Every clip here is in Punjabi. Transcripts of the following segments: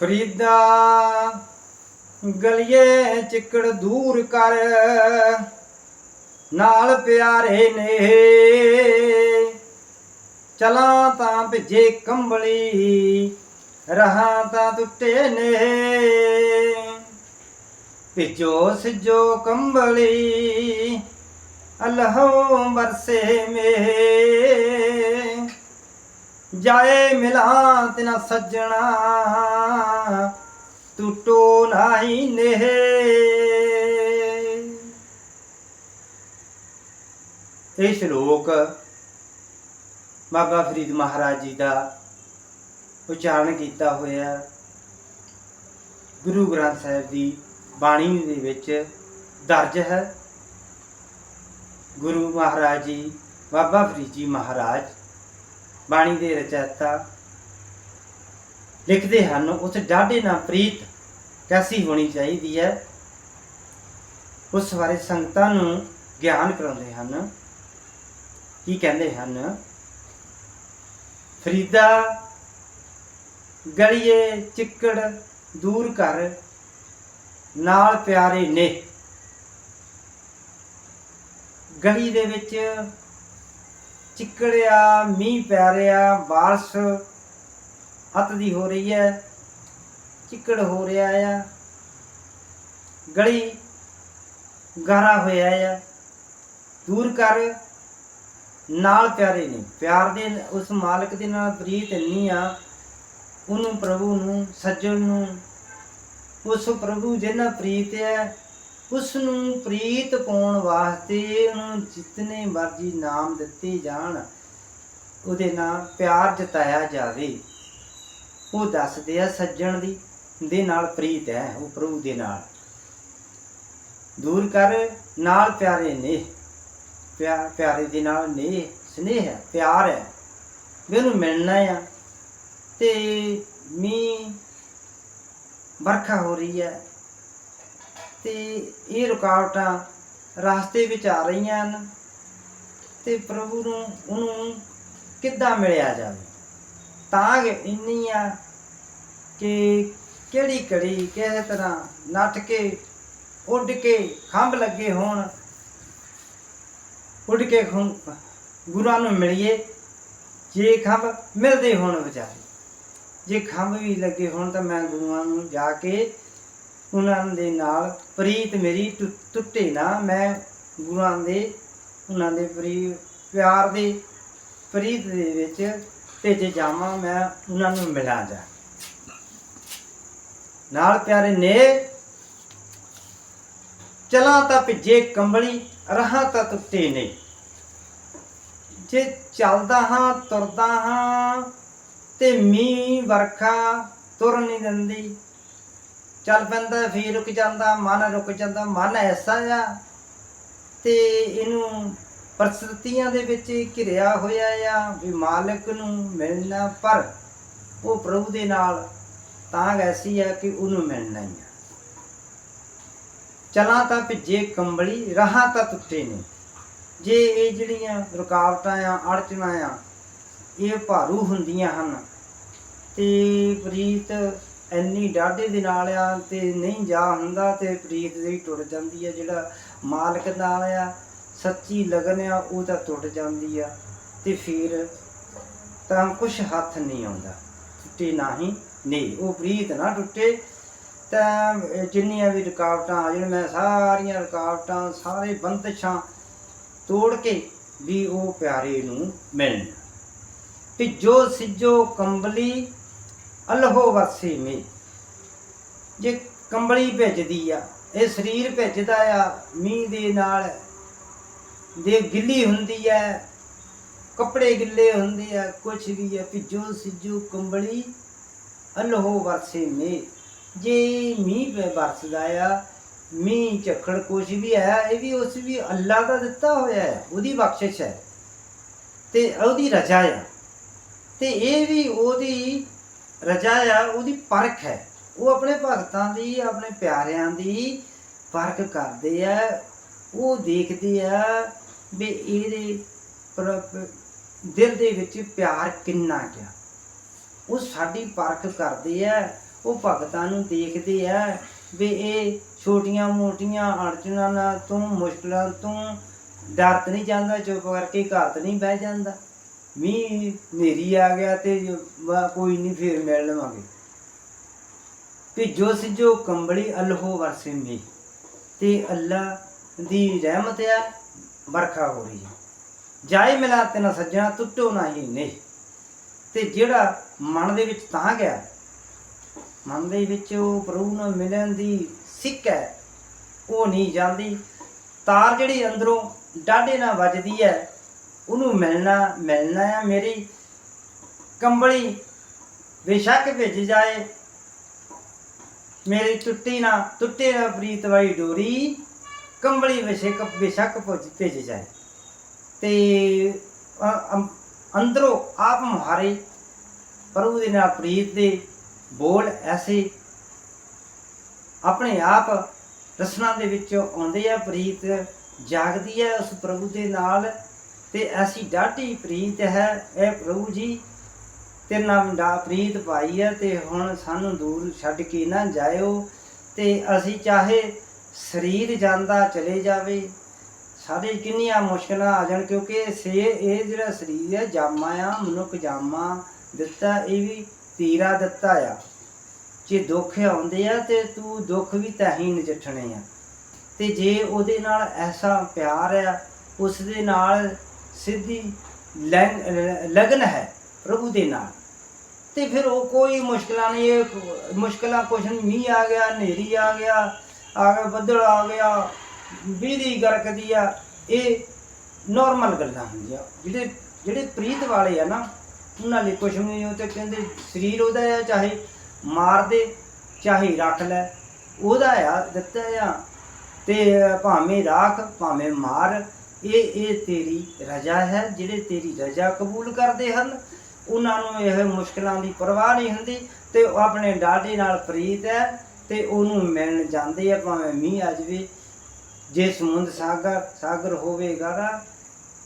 ਫਰੀਦਾ, ਗਲੀਏ ਚਿੱਕੜ ਦੂਰ ਕਰ। ਨਾਲ ਪਿਆਰੇ ਨੇ, ਚਲਾਂ ਤਾਂ ਭਿੱਜੇ ਕੰਬਲੀ, ਰਹਾ ਤਾਂ ਟੁੱਟੇ ਨੇ। ਭਿਜੋ, ਸਿਜੋ ਕੰਬਲੀ, ਅਲਹੋ ਬਰਸੇ ਮੇ। ਜਾਏ ਮਿਲਾਂ ਤਿਨਾ ਸੱਜਣਾ। ਟੁੱਟੋ ਨਹੀਂ ਨੇ ਇਹ ਸ਼ਲੋਕ ਬਾਬਾ ਫਰੀਦ ਮਹਾਰਾਜ ਜੀ ਦਾ ਉਚਾਰਨ ਕੀਤਾ ਹੋਇਆ। ਗੁਰੂ ਗ੍ਰੰਥ ਸਾਹਿਬ ਦੀ ਬਾਣੀ ਦੇ ਵਿੱਚ ਦਰਜ ਹੈ। ਗੁਰੂ ਮਹਾਰਾਜ ਜੀ, ਬਾਬਾ ਫਰੀਦ ਜੀ ਮਹਾਰਾਜ ਬਾਣੀ ਦੇ ਰਚੈਤਾ ਲਿਖਦੇ ਹਨ, ਉਸ ਡਾਢੇ ਨਾਲ ਪ੍ਰੀਤ ਕੈਸੀ ਹੋਣੀ ਚਾਹੀਦੀ ਹੈ। ਉਸ ਬਾਰੇ ਸੰਗਤਾਂ ਨੂੰ ਗਿਆਨ ਕਰਾਉਂਦੇ ਹਨ। ਕੀ ਕਹਿੰਦੇ ਹਨ? ਫਰੀਦਾ ਗਲੀਏ ਚਿੱਕੜ ਦੂਰ ਕਰ, ਨਾਲ ਪਿਆਰੇ ਨੇ। ਗਲੀ ਦੇ ਵਿੱਚ ਚਿੱਕੜਿਆ, ਮੀਂਹ ਪੈ ਰਿਹਾ, ਬਾਰਿਸ਼ ਹੱਤ ਦੀ ਹੋ ਰਹੀ ਹੈ, ਚਿੱਕੜ ਹੋ ਰਿਹਾ ਆ। ਗਲੀ ਗਾਰਾ ਹੋਇਆ ਆ। ਦੂਰ ਕਰ ਨਾਲ ਪਿਆਰੇ ਨੇ। ਪਿਆਰ ਦੇ ਉਸ ਮਾਲਕ ਦੇ ਨਾਲ ਪ੍ਰੀਤ ਇੰਨੀ ਆ, ਉਹਨੂੰ ਪ੍ਰਭੂ ਨੂੰ, ਸੱਜਣ ਨੂੰ, ਉਸ ਪ੍ਰਭੂ ਜਿਹਨਾਂ ਪ੍ਰੀਤ ਹੈ ਉਸ ਨੂੰ ਪ੍ਰੀਤ ਪਾਉਣ ਵਾਸਤੇ ਉਹਨੂੰ ਜਿਤਨੇ ਮਰਜ਼ੀ ਨਾਮ ਦਿੱਤੇ ਜਾਣ, ਉਹਦੇ ਨਾਲ ਪਿਆਰ ਜਤਾਇਆ ਜਾਵੇ। ਉਹ ਦੱਸਦੇ ਆ ਸੱਜਣ ਦੀ, ਦੇ ਨਾਲ ਪ੍ਰੀਤ ਹੈ, ਉਹ ਪ੍ਰਭੂ ਦੇ ਨਾਲ। ਦੂਰ ਕਰ, ਨਾਲ ਪਿਆਰੇ ਨੇ। ਪਿਆ- ਪਿਆਰੇ ਦੇ ਨਾਲ ਨੇ, ਸਨੇਹ ਹੈ, ਪਿਆਰ ਹੈ। ਵੀ ਉਹਨੂੰ ਮਿਲਣਾ ਆ, ਤੇ ਮੀਂਹ ਵਰਖਾ ਹੋ ਰਹੀ ਹੈ। ਤੇ ਇਹ ਰੁਕਾਵਟਾਂ ਰਸਤੇ ਵਿੱਚ ਆ ਰਹੀਆਂ ਹਨ ਤੇ ਪ੍ਰਭੂ ਨੂੰ, ਉਹਨੂੰ ਕਿੱਦਾਂ ਮਿਲਿਆ ਜਾਵੇ? ਤਾਂ ਇੰਨੀ ਆ ਕਿ ਕਿਹੜੀ ਕੜੀ ਕਿਸੇ ਤਰ੍ਹਾਂ ਨੱਠ ਕੇ, ਉੱਡ ਕੇ ਖੰਭ ਲੱਗੇ ਹੋਣ, ਉੱਡ ਕੇ ਖੰ, ਗੁਰਾਂ ਨੂੰ ਮਿਲੀਏ, ਜੇ ਖੰਭ ਮਿਲਦੇ ਹੋਣ ਵਿਚਾਰੇ। ਜੇ ਖੰਭ ਵੀ ਲੱਗੇ ਹੋਣ ਤਾਂ ਮੈਂ ਗੁਰੂਆਂ ਨੂੰ ਜਾ ਕੇ ਉਹਨਾਂ ਦੇ ਨਾਲ ਪ੍ਰੀਤ ਮੇਰੀ ਟੁ- ਟੁੱਟੇ ਨਾ, ਮੈਂ ਗੁਰਾਂ ਦੇ, ਉਹਨਾਂ ਦੇ ਪ੍ਰੀ, ਪਿਆਰ ਦੇ ਪ੍ਰੀਤ ਦੇ ਵਿੱਚ ਤੇ ਜੇ ਜਾਵਾਂ, ਮੈਂ ਉਹਨਾਂ ਨੂੰ ਮਿਲਾਂ ਜਾ। ਨਾਲ ਪਿਆਰੇ ਨੇ, ਚਲਾ ਤਾਂ ਭਿੱਜੇ ਕੰਬਲੀ, ਰਹਾ ਤਾਂ ਟੁੱਟੇ ਨੇ। ਜੇ ਚੱਲਦਾ ਹਾਂ, ਤੁਰਦਾ ਹਾਂ, ਤੇ ਮੀਂਹ ਵਰਖਾ ਤੁਰ ਨਹੀਂ ਦਿੰਦੀ। ਚੱਲ ਪੈਂਦਾ, ਫੇਰ ਰੁਕ ਜਾਂਦਾ, ਮਨ ਰੁਕ ਜਾਂਦਾ, ਮਨ ਐਸਾ ਆ ਤੇ ਇਹਨੂੰ ਪਰਿਸਥਿਤੀਆਂ ਦੇ ਵਿੱਚ ਘਿਰਿਆ ਹੋਇਆ ਆ ਵੀ ਮਾਲਕ ਨੂੰ ਮਿਲਣਾ ਪਰ ਉਹ ਪ੍ਰਭੂ ਦੇ ਨਾਲ ਤਾਂ ਐਸੀ ਆ ਕਿ ਉਹਨੂੰ ਮਿਲਣਾ ਹੀ ਆ। ਚਲਾਂ ਤਾਂ ਭਿੱਜੇ ਕੰਬਲੀ, ਰਹਾ ਤਾਂ ਟੁੱਟੇ ਨੇ। ਜੇ ਇਹ ਜਿਹੜੀਆਂ ਰੁਕਾਵਟਾਂ ਆ, ਅੜਚਣਾ ਆ, ਇਹ ਭਾਰੂ ਹੁੰਦੀਆਂ ਹਨ ਤੇ ਪ੍ਰੀਤ ਇੰਨੀ ਡਾਢੇ ਦੇ ਨਾਲ ਆ ਤੇ ਨਹੀਂ ਜਾ ਹੁੰਦਾ ਤੇ ਪ੍ਰੀਤ ਦੀ ਟੁੱਟ ਜਾਂਦੀ ਆ, ਜਿਹੜਾ ਮਾਲਕ ਨਾਲ ਆ, ਸੱਚੀ ਲਗਨ ਆ, ਉਹ ਤਾਂ ਟੁੱਟ ਜਾਂਦੀ ਆ। ਤੇ ਫਿਰ ਤਾਂ ਕੁਛ ਹੱਥ ਨਹੀਂ ਆਉਂਦਾ, ਟੁੱਟੇ ਨਹੀਂ ਨਹੀਂ, ਉਹ ਪ੍ਰੀਤ ਨਾ ਟੁੱਟੇ। ਤਾਂ ਜਿੰਨੀਆਂ ਵੀ ਰੁਕਾਵਟਾਂ ਆ ਜਾਣ, ਮੈਂ ਸਾਰੀਆਂ ਰੁਕਾਵਟਾਂ, ਸਾਰੇ ਬੰਦਸ਼ਾਂ ਤੋੜ ਕੇ ਵੀ ਉਹ ਪਿਆਰੇ ਨੂੰ ਮਿਲਣ। ਭਿੱਜੋ ਸਿੱਜੋ ਕੰਬਲੀ ਅਲਹੋ ਵਸੇ ਮੇ ਜੇ ਕੰਬਲੀ ਭਿੱਜਦੀ ਆ, ਇਹ ਸਰੀਰ ਭਿੱਜਦਾ ਆ, ਮੀਂਹ ਦੇ ਨਾਲ ਦੇ ਗਿੱਲੀ ਹੁੰਦੀ ਹੈ ਕੱਪੜੇ ਗਿੱਲੇ ਹੁੰਦੇ ਆ, ਕੁਛ ਵੀ ਆ, ਭਿੱਜੋ ਸਿੱਜੋ ਕੰਬਲੀ, ਅਲਹੋ ਵਰਸੇ ਮੇ ਜੇ ਮੀਂਹ ਪੈ ਵਰਸਦਾ ਆ, ਮੀਂਹ ਝੱਖੜ ਕੁਛ ਵੀ ਹੈ ਇਹ ਵੀ ਉਸ ਵੀ ਅੱਲਾ ਦਾ ਦਿੱਤਾ ਹੋਇਆ ਹੈ ਉਹਦੀ ਬਖਸ਼ਿਸ਼ ਹੈ ਤੇ ਉਹਦੀ ਰਜ਼ਾ ਆ। ਤੇ ਇਹ ਵੀ ਉਹਦੀ ਰਜ਼ਾ ਆ, ਉਹਦੀ ਪਰਖ ਹੈ। ਉਹ ਆਪਣੇ ਭਗਤਾਂ ਦੀ, ਆਪਣੇ ਪਿਆਰਿਆਂ ਦੀ ਪਰਖ ਕਰਦੇ ਆ। ਉਹ ਦੇਖਦੇ ਆ ਵੀ ਇਹਦੇ ਪਰ- ਦਿਲ ਦੇ ਵਿੱਚ ਪਿਆਰ ਕਿੰਨਾ ਗਿਆ ਉਹ ਸਾਡੀ ਪਰਖ ਕਰਦੇ ਆ, ਉਹ ਭਗਤਾਂ ਨੂੰ ਦੇਖਦੇ ਆ ਵੀ ਇਹ ਛੋਟੀਆਂ ਮੋਟੀਆਂ ਅੜਚਨਾਂ ਤੋਂ, ਮੁਸ਼ਕਲਾਂ ਤੋਂ ਡਰ ਤਾਂ ਨਹੀਂ ਜਾਂਦਾ, ਚੁੱਪ ਕਰਕੇ ਘਰ ਤਾਂ ਨਹੀਂ ਬਹਿ ਜਾਂਦਾ। ਮੀਂਹ ਹਨੇਰੀ ਆ ਗਿਆ ਤੇ ਵਾ- ਕੋਈ ਨਹੀਂ ਫੇਰ ਮਿਲ ਲਵਾਂਗੇ। ਭਿੱਜੋ ਸਿਜੋ ਕੰਬਲੀ ਅਲਹੋ ਵਰਸੇ ਮੀ ਤੇ ਅੱਲਾ ਦੀ ਰਹਿਮਤ ਆ, ਵਰਖਾ ਹੋ ਰਹੀ ਹੈ ਜਾਏ ਮਿਲਾ ਤੇ ਨਾ ਸੱਜਣਾ, ਟੁੱਟੋ ਨਾ ਹੀ ਨਹੀਂ ਤੇ ਜਿਹੜਾ ਮਨ ਦੇ ਵਿੱਚ ਤਾਂ ਗਿਆ, ਮਨ ਦੇ ਵਿੱਚ ਉਹ ਪ੍ਰਭੂ ਨਾਲ ਮਿਲਣ ਦੀ ਸਿੱਕ ਹੈ, ਉਹ ਨਹੀਂ ਜਾਂਦੀ। ਤਾਰ ਜਿਹੜੀ ਅੰਦਰੋਂ ਡਾਢੇ ਨਾਲ ਵੱਜਦੀ ਹੈ ਉਹਨੂੰ ਮਿਲਣਾ ਮਿਲਣਾ ਆ ਮੇਰੀ ਕੰਬਲੀ, ਬੇਸ਼ੱਕ ਭਿੱਜ ਜਾਏ। ਮੇਰੀ ਟੁੱਟੀ ਨਾ, ਟੁੱਟੇ ਨਾ ਪ੍ਰੀਤ ਵਾਲੀ ਡੋਰੀ ਕੰਬਲੀ ਬੇਸ਼ੱਕ ਬੇਸ਼ੱਕ ਭਿੱਜ ਜਾਏ। ਤੇ ਅੰਦਰੋਂ ਆਪ ਮੁਹਾਰੇ ਪ੍ਰਭੂ ਦੇ ਨਾਲ ਪ੍ਰੀਤ ਦੇ ਬੋਲ ਐਸੇ ਆਪਣੇ ਆਪ ਰਸਨਾ ਦੇ ਵਿੱਚ ਆਉਂਦੇ ਆ, ਪ੍ਰੀਤ ਜਾਗਦੀ ਹੈ ਉਸ ਪ੍ਰਭੂ ਦੇ ਨਾਲ। ਤੇ ਐਸੀ ਡਾਢੀ ਪ੍ਰੀਤ ਹੈ, ਇਹ ਪ੍ਰਭੂ ਜੀ। ਤੇਰੇ ਨਾਲ ਡਾ ਪ੍ਰੀਤ ਪਾਈ ਹੈ ਤੇ ਹੁਣ ਸਾਨੂੰ ਦੂਰ ਛੱਡ ਕੇ ਨਾ ਜਾਇਓ। ਤੇ ਅਸੀਂ ਚਾਹੇ ਸਰੀਰ ਜਾਂਦਾ ਚਲੇ ਜਾਵੇ। ਸਾਡੇ ਕਿੰਨੀਆਂ ਮੁਸ਼ਕਲਾਂ ਆ ਜਾਣ ਕਿਉਂਕਿ ਸੇ ਇਹ ਜਿਹੜਾ ਸਰੀਰ ਹੈ, ਜਾਮਾ ਆ, ਮਨੁੱਖ ਜਾਮਾ ਦਿੱਤਾ, ਇਹ ਵੀ ਤੀਰਾ ਦਿੱਤਾ ਆ। ਜੇ ਦੁੱਖ ਆਉਂਦੇ ਆ ਤੇ ਤੂੰ ਦੁੱਖ ਵੀ ਤਾਂ ਹੀ ਨਜਿੱਠਣੇ ਆ। ਤੇ ਜੇ ਉਹਦੇ ਨਾਲ ਐਸਾ ਪਿਆਰ ਆ ਉਸ ਦੇ ਨਾਲ ਸਿੱਧੀ ਲੈਨ- ਲਗਨ ਹੈ ਪ੍ਰਭੂ ਦੇ ਨਾਲ। ਤੇ ਫਿਰ ਉਹ ਕੋਈ ਮੁਸ਼ਕਲਾਂ ਨਹੀਂ, ਇਹ ਮੁਸ਼ਕਲਾਂ ਕੁਛ ਨਹੀਂ, ਮੀਂਹ ਆ ਗਿਆ, ਹਨੇਰੀ ਆ ਗਿਆ ਆ ਗਿਆ, ਬੱਦਲ ਆ ਗਿਆ ਬਿਜਲੀ ਗਰਕਦੀ ਆ, ਇਹ ਨਾਰਮਲ ਗੱਲਾਂ ਹੁੰਦੀਆਂ। ਜਿਹੜੇ ਜਿਹੜੇ ਪ੍ਰੀਤ ਵਾਲੇ ਆ ਨਾ, ਉਹਨਾਂ ਲਈ ਕੁਛ ਨਹੀਂ, ਉਹ ਤੇ ਕਹਿੰਦੇ ਸਰੀਰ ਉਹਦਾ ਆ, ਚਾਹੇ ਮਾਰ ਦੇ, ਚਾਹੇ ਰੱਖ ਲੈ, ਉਹਦਾ ਆ, ਦਿੱਤਾ ਆ। ਤੇ ਭਾਵੇਂ ਰਾਖ, ਭਾਵੇਂ ਮਾਰ ਇਹ ਇਹ ਤੇਰੀ ਰਜ਼ਾ ਹੈ, ਜਿਹੜੇ ਤੇਰੀ ਰਜ਼ਾ ਕਬੂਲ ਕਰਦੇ ਹਨ, ਉਹਨਾਂ ਨੂੰ ਇਹ ਮੁਸ਼ਕਲਾਂ ਦੀ ਪਰਵਾਹ ਨਹੀਂ ਹੁੰਦੀ, ਤੇ ਉਹ ਆਪਣੇ ਡਾਢੇ ਨਾਲ ਪ੍ਰੀਤ ਹੈ, ਤੇ ਉਹਨੂੰ ਮਿਲਣ ਜਾਂਦੇ ਆ, ਭਾਵੇਂ ਮੀਂਹ ਆ ਜਾਵੇ। ਜੇ ਸਮੁੰਦ ਸਾਗਰ ਸਾਗਰ ਹੋਵੇਗਾ ਨਾ,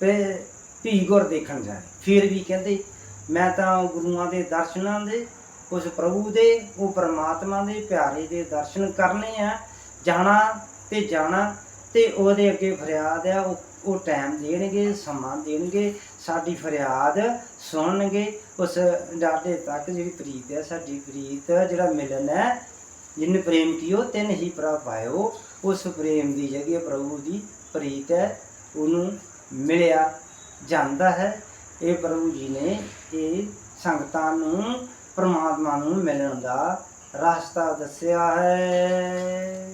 ਤੇ ਧੀ ਗੁਰ ਦੇਖਣ ਜਾਏ। ਫਿਰ ਵੀ ਕਹਿੰਦੇ, ਮੈਂ ਤਾਂ ਗੁਰੂਆਂ ਦੇ ਦਰਸ਼ਨਾਂ ਦੇ, ਉਸ ਪ੍ਰਭੂ ਦੇ, ਉਹ ਪਰਮਾਤਮਾ ਦੇ ਪਿਆਰੇ ਦੇ ਦਰਸ਼ਨ ਕਰਨੇ ਆ। ਜਾਣਾ ਤੇ ਜਾਣਾ ਤੇ ਉਹਦੇ ਅੱਗੇ ਫਰਿਆਦ ਆ, ਉਹ ਉਹ ਟਾਈਮ ਦੇਣਗੇ, ਸਮਾਂ ਦੇਣਗੇ, ਸਾਡੀ ਫਰਿਆਦ ਸੁਣਨਗੇ। ਉਸ ਡਾਡੇ ਤੱਕ ਜਿਹੜੀ ਪ੍ਰੀਤ ਹੈ ਸਾਡੀ ਪ੍ਰੀਤ ਜਿਹੜਾ ਮਿਲਨ ਹੈ, ਜਿਨ ਪ੍ਰੇਮ ਕੀਓ, ਤਿੰਨ ਹੀ ਪ੍ਰਭ ਪਾਇਓ, ਉਸ ਪ੍ਰੇਮ ਦੀ ਜਗ੍ਹਾ ਪ੍ਰਭੂ ਦੀ ਪ੍ਰੀਤ ਹੈ, ਉਹਨੂੰ ਮਿਲਿਆ ਜਾਂਦਾ ਹੈ। ਇਹ ਪ੍ਰਭੂ ਜੀ ਨੇ ਇਹ ਸੰਗਤਾਂ ਨੂੰ, ਪਰਮਾਤਮਾ ਨੂੰ ਮਿਲਣ ਦਾ ਰਸਤਾ ਦੱਸਿਆ ਹੈ।